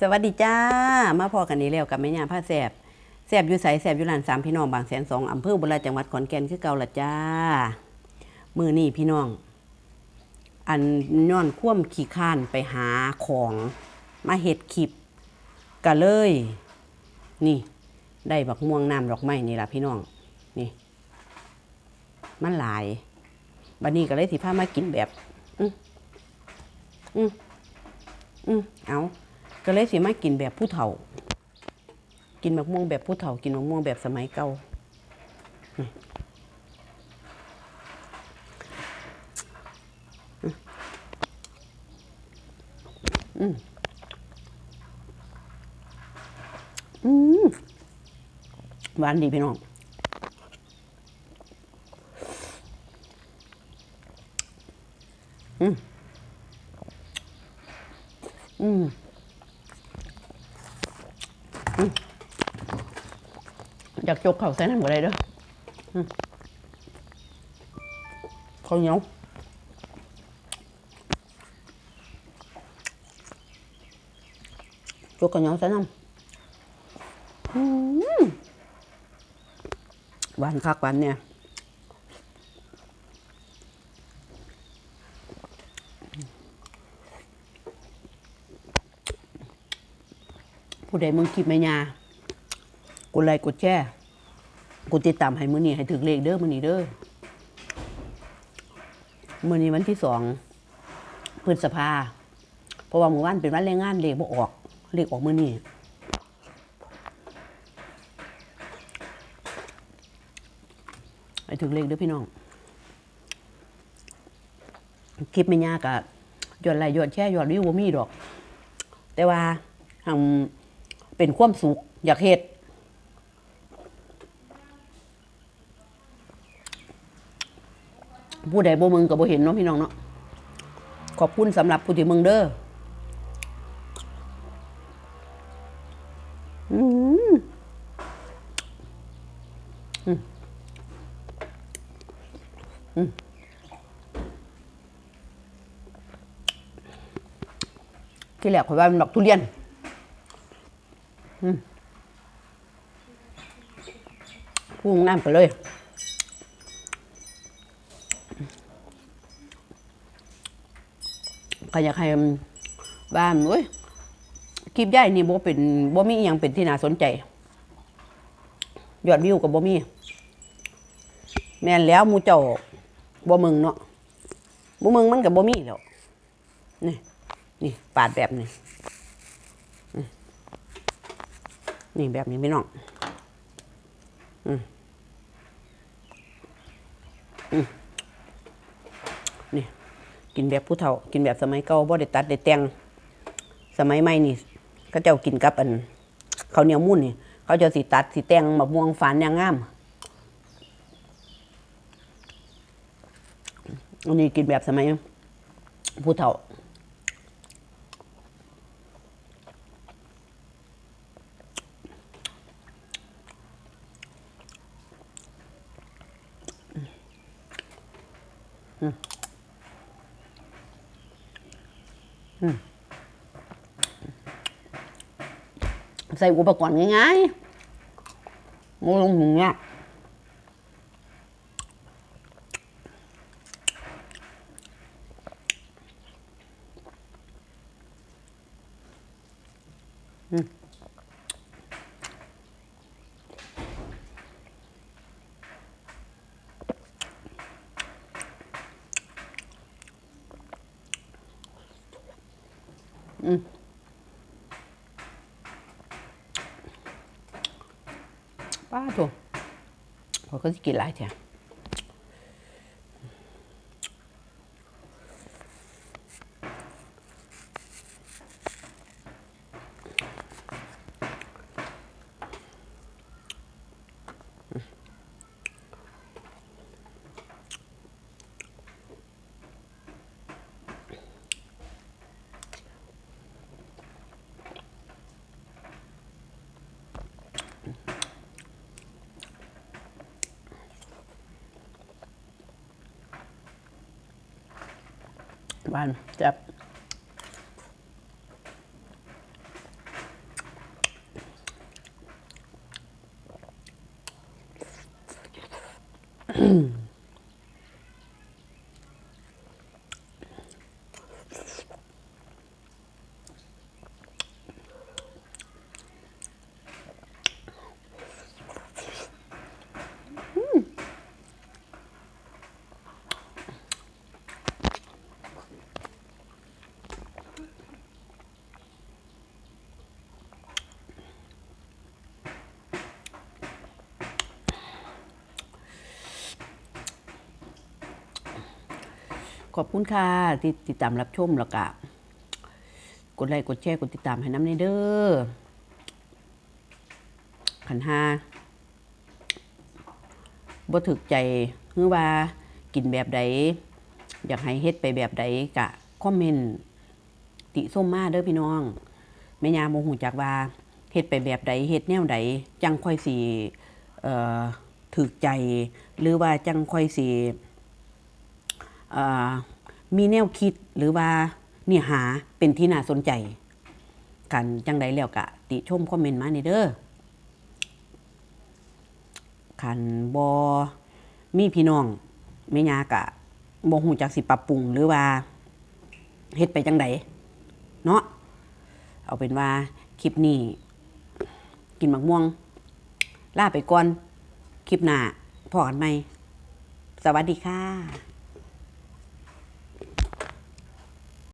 สวัสดีจ้า มาพอกันนี้แล้วกับแม่ย่าผ้าแสบแสบอยู่ใสแสบอยู่ลานสามพี่น้องบางแสนสองอำเภอบุรีจังหวัดขอนแก่นคือเก่าละจ้า มือนี่พี่น้อง อันย้อนคว่ำขี่ข้านไปหาของมาเห็ดคลิปก็เลย นี่ ได้บักม่วงน้ำดอกไม้นี่ล่ะพี่น้องนี่ มันหลายบัดนี้ก็เลยสิพามากินแบบ อืมอืมอืมเอา ก็เลยสิมากินแบบผู้เฒ่า กินมะม่วงแบบผู้เฒ่า กินมะม่วงแบบสมัยเก่าอืมอืมอืมหวานดีพี่น้องอืมอืม อยากจกเข่าใส่น้ำอะไรเด้ออืมข้าวเหนียวจกข้าวเหนียวใส่น้ำหวานคักหวานเนี่ย ผู้ใดมึงคลิปแม่ยากดไลค์กดแชร์กดติดตามให้มือนี้ให้ถึงเลขเด้อมือนี้เด้อมือนี้วันที่สองพฤษภาเพราะว่ามื่อวานเป็นวันแรงงานเลขบ่ออก เลขออกมือนี้ให้ถึงเลขเด้อพี่น้องคลิปไม่ยากอะยอดไลค์ยอดแชร์ยอดวิวบ่มีดอก แต่ว่าทำ เป็นความสุขอยากเฮ็ดผู้ใดบ่มึงกับบ่เห็นเนาะพี่น้องเนาะขอบคุณสำหรับผู้ที่มึงเด้ออืมอืมอืมที่แรกข่อยว่ามันดอกทุเรียน พุ่งน้ำไปเลยก็อยากให้บ้านเว้ยคลิปใหญ่นี่บ่เป็นบ่มีอหยังเป็นที่น่าสนใจยอดวิวกับบ่มี แม่นแล้วมูเจ้าบ่มึงเนาะบ่มึงมันกับบ่มีแล้วนี่นี่ปาดแบบนี้ นี่แบบนี้พี่น้องอืมอืมนี่กินแบบผู้เฒ่า กินแบบสมัยเก่าบ่ได้ตัดได้แต่งสมัยใหม่นี่เขาเจ้ากินกับอันข้าวเหนียวมุ่นนี่เขาจะสิตัดสิแต่งมะม่วงฝานอย่างงามอันนี้กินแบบสมัยผู้เฒ่า ใส่อุปกรณ์ง่ายๆโมลงอย่างเนี่ยอืม ป้าโถพอก็จะกินหลายแ one step. ขอบคุณค่ะที่ติดตามรับชมแล้วก็กดไลค์กดแชร์กดติดตามให้น้ำในเด้อขันห้าบ่ถึกใจหรือว่ากินแบบใด อยากให้เฮ็ดไปแบบใดกะคอมเมนต์ติส้มมาเด้อพี่น้องแม่ยาโมหูจักว่าเฮ็ดไปแบบใดเฮ็ดแนวใดจังค่อยสิเอ่อถึกใจ หรือว่าจังค่อยสิเอ่อ มีแนวคิดหรือว่าเนื้อหาเป็นที่น่าสนใจ กันจังใดแล้วกะ ติชมคอมเมนต์มาในเด้อคันบอมีพี่น้องแม่ยากะบ่ฮู้จักสิปรับปรุงหรือว่าเฮ็ดไปจังใดเนาะเอาเป็นว่าคลิปนี้ กินมักม่วงลาไปก่อน คลิปหน้าพอกันใหม สวัสดีค่ะ